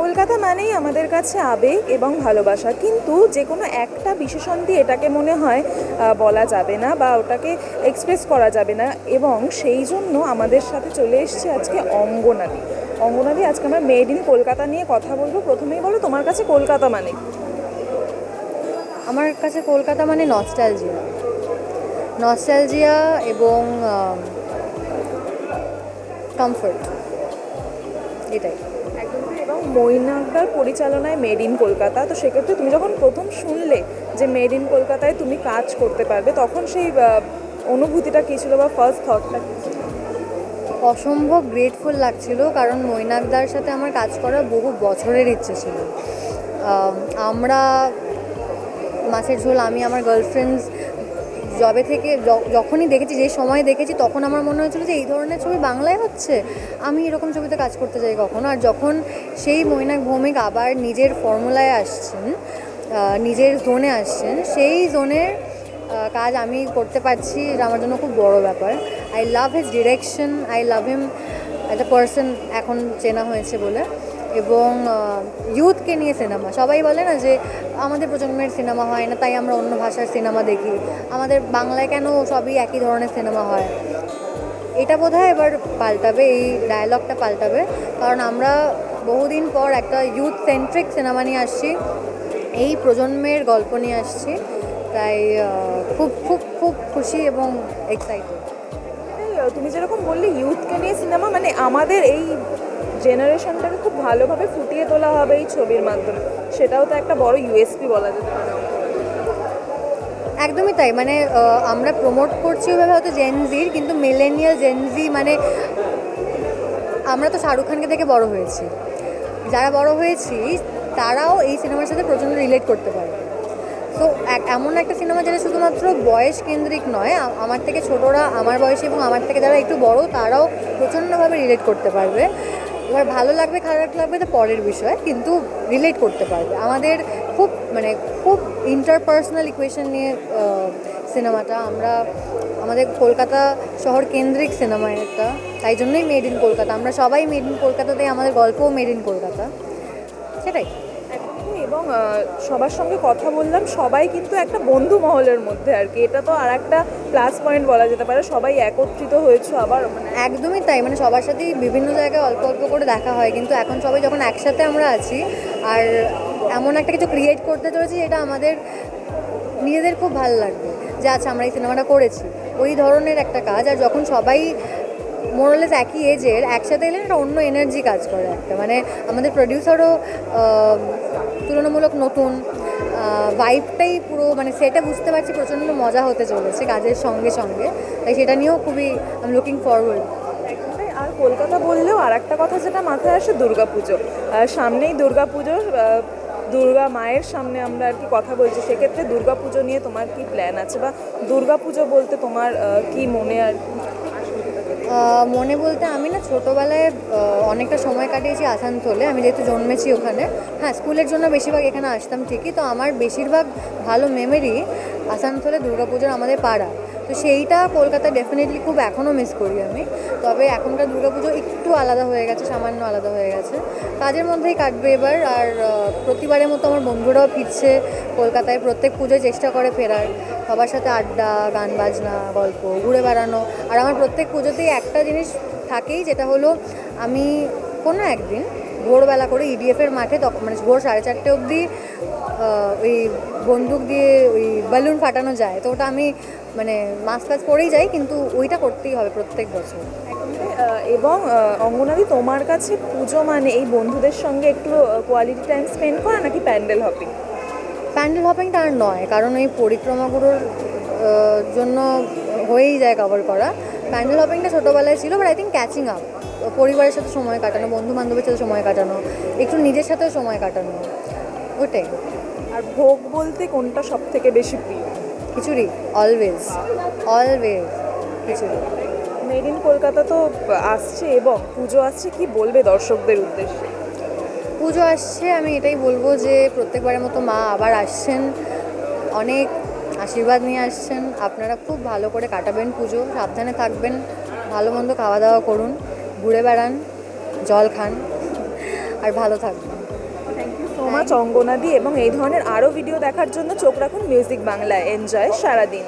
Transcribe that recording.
কলকাতা মানেই আমাদের কাছে আবেগ এবং ভালোবাসা। কিন্তু যে কোনো একটা বিশেষণ দিয়ে এটাকে মনে হয় বলা যাবে না বা ওটাকে এক্সপ্রেস করা যাবে না। এবং সেই জন্য আমাদের সাথে চলে এসছে আজকে অঙ্গনাদি অঙ্গনাদি আজকে আমরা মেড ইন কলকাতা নিয়ে কথা বলব। প্রথমেই বলো, তোমার কাছে কলকাতা মানে? আমার কাছে কলকাতা মানে নস্টালজিয়া নস্টালজিয়া এবং কমফর্ট এটাই। একদমই এবং মৈনাকদার পরিচালনায় মেড ইন কলকাতা। তো সেক্ষেত্রে তুমি যখন প্রথম শুনলে যে মেড ইন কলকাতায় তুমি কাজ করতে পারবে, তখন সেই অনুভূতিটা কী ছিল বা ফার্স্ট থটটা কী ছিল? অসম্ভব গ্রেটফুল লাগছিল, কারণ মৈনাকদার সাথে আমার কাজ করার বহু বছরের ইচ্ছে ছিল। আমরা মাছের ঝোল, আমি, আমার গার্লফ্রেন্ডস জবে থেকে যখনই দেখেছি, যে সময় দেখেছি, তখন আমার মনে হয়েছিল যে এই ধরনের ছবি বাংলায় হচ্ছে? আমি এরকম ছবিতে কাজ করতে চাই কখনো। আর যখন সেই মৈনাক ভৌমিক আবার নিজের ফর্মুলায় আসছেন নিজের জোনে আসছেন, সেই জোনের কাজ আমি করতে পারছি, এটা আমার জন্য খুব বড় ব্যাপার। I love his direction I love him as a person এখন চেনা হয়েছে বলে। এবং ইউথকে নিয়ে সিনেমা। সবাই বলে না যে আমাদের প্রজন্মের সিনেমা হয় না, তাই আমরা অন্য ভাষার সিনেমা দেখি। আমাদের বাংলায় কেন সবই একই ধরনের সিনেমা হয়? এটা বোধহয় এবার পাল্টাবে, এই ডায়ালগটা পাল্টাবে। কারণ আমরা বহুদিন পর একটা ইউথ সেন্ট্রিক সিনেমা নিয়ে আসছি। এই প্রজন্মের গল্প নিয়ে আসছি। তাই খুব খুব খুব খুশি এবং এক্সাইটেড তুমি যেরকম বললে ইউথকে নিয়ে সিনেমা মানে আমাদের এই জেনারেশনটাকে খুব ভালোভাবে ফুটিয়ে তোলা হবে এই ছবির মাধ্যমে। সেটাও তো একটা বড় ইউএসপি বলা যেতে পারে। একদমই তাই মানে আমরা প্রমোট করছি ওইভাবে হয়তো জেনজির কিন্তু মিলেনিয়াল জেনজি মানে আমরা তো শাহরুখ খানকে দেখে বড় হয়েছি। যারা বড় হয়েছি, তারাও এই সিনেমার সাথে প্রচণ্ড রিলেট করতে পারে। তো এমন একটা সিনেমা যেটা শুধুমাত্র বয়স কেন্দ্রিক নয় আমার থেকে ছোটরা, আমার বয়সী এবং আমার থেকে যারা একটু বড়, তারাও প্রচণ্ডভাবে রিলেট করতে পারবে। এবার ভালো লাগবে, খারাপ লাগবে তো পরের বিষয়, কিন্তু রিলেট করতে পারবে। আমাদের খুব মানে খুব ইন্টারপার্সোনাল ইকুয়েশন নিয়ে সিনেমাটা আমরা, আমাদের কলকাতা শহর কেন্দ্রিক সিনেমা একটা, তাই জন্যই মেড ইন কলকাতা। আমরা সবাই মেড ইন কলকাতাতেই, আমাদের গল্পও মেড ইন কলকাতা। সেটাই। এবং সবার সঙ্গে কথা বললাম, সবাই কিন্তু একটা বন্ধু মহলের মধ্যে আর কি। এটা তো আর একটা প্লাস পয়েন্ট বলা যেতে পারে। সবাই একত্রিত হয়েছে আবার মানে একদমই তাই। মানে সবার সাথেই বিভিন্ন জায়গায় অল্প অল্প করে দেখা হয়। কিন্তু এখন সবাই যখন একসাথে আমরা আছি, আর এমন একটা কিছু ক্রিয়েট করতে চলেছি এটা আমাদের, নিজেদের খুব ভালো লাগবে। যে আচ্ছা আমরা এই সিনেমাটা করেছি। ওই ধরনের একটা কাজ। আর যখন সবাই মোরলেস একই এজের একসাথে এলে একটা অন্য এনার্জি কাজ করে একটা। মানে আমাদের প্রডিউসারও তুলনামূলক নতুন ভাইবটাই পুরো মানে সেটা বুঝতে পারছি প্রচণ্ড মজা হতে চলেছে কাজের সঙ্গে সঙ্গে। তাই সেটা নিয়েও খুবই আই লুকিং ফরওয়ার্ড আর কলকাতা বললেও আর একটা কথা যেটা মাথায় আসে দুর্গাপুজো সামনেই দুর্গাপুজোর আহ, দুর্গা মায়ের সামনে আমরা আর কি কথা বলছি। সেক্ষেত্রে দুর্গাপুজো নিয়ে তোমার কি প্ল্যান আছে? বা দুর্গাপুজো বলতে তোমার কি মনে আর মনে বলতে আমি না ছোটোবেলায় অনেকটা সময় কাটিয়েছি আসানসোলে। আমি যেহেতু জন্মেছি ওখানে। হ্যাঁ স্কুলের জন্য বেশিরভাগ এখানে আসতাম ঠিকই, তো আমার বেশিরভাগ ভালো মেমোরি আসানসোলে দুর্গাপুজোর আমাদের পাড়া। তো সেইটা কলকাতায় ডেফিনেটলি খুব এখনও মিস করি আমি। তবে এখনকার দুর্গাপুজো একটু আলাদা হয়ে গেছে, সামান্য আলাদা হয়ে গেছে। কাজের মধ্যেই কাটবে এবার, আর প্রতিবারের মতো আমার বন্ধুরাও ফিরছে কলকাতায়। প্রত্যেক পুজোয় চেষ্টা করে ফেরার। সবার সাথে আড্ডা, গান বাজনা, গল্প, ঘুরে বেড়ানো। আর আমার প্রত্যেক পুজোতেই একটা জিনিস থাকেই, যেটা হলো আমি কোনো একদিন ভোরবেলা করে ইডিএফের মাঠে তখন মানে ভোর সাড়ে চারটে অবধি ওই বন্দুক দিয়ে ওই বেলুন ফাটানো যায়। তো ওটা আমি মানে মাস কাজ করেই যাই কিন্তু ওইটা করতেই হবে প্রত্যেক বছর। এবং অঙ্গনাদি তোমার কাছে পুজো মানে এই বন্ধুদের সঙ্গে একটু কোয়ালিটি টাইম স্পেন্ড করা নাকি প্যান্ডেল হপিং প্যান্ডেল হপিংটা আর নয় কারণ ওই পরিক্রমাগুলোর জন্য হয়েই যায় কভার করা। প্যান্ডেল হপিংটা ছোটোবেলায় ছিল but I think catching up পরিবারের সাথে সময় কাটানো বন্ধু বান্ধবের সাথে সময় কাটানো একটু নিজের সাথেও সময় কাটানো ওটাই। আর ভোগ বলতে কোনটা সব থেকে বেশি প্রিয়? Khichuri always always khichuri. Made in Kolkata তো আসছে এবং পুজো আসছে কি বলবে দর্শকদের উদ্দেশ্যে? পুজো আসছে আমি এটাই বলব যে প্রত্যেকবারের মতো মা আবার আসছেন অনেক আশীর্বাদ নিয়ে আসছেন। আপনারা খুব ভালো করে কাটাবেন পুজো সাবধানে থাকবেন ভালো মন্দ খাওয়া দাওয়া করুন। ঘুরে বেড়ান, জল খান, আর ভালো থাকবেন থ্যাংক ইউ সো মাচ অঙ্গনাদি, এবং এই ধরনের আরও ভিডিও দেখার জন্য চোখ রাখুন মিউজিক বাংলায় এনজয় সারাদিন।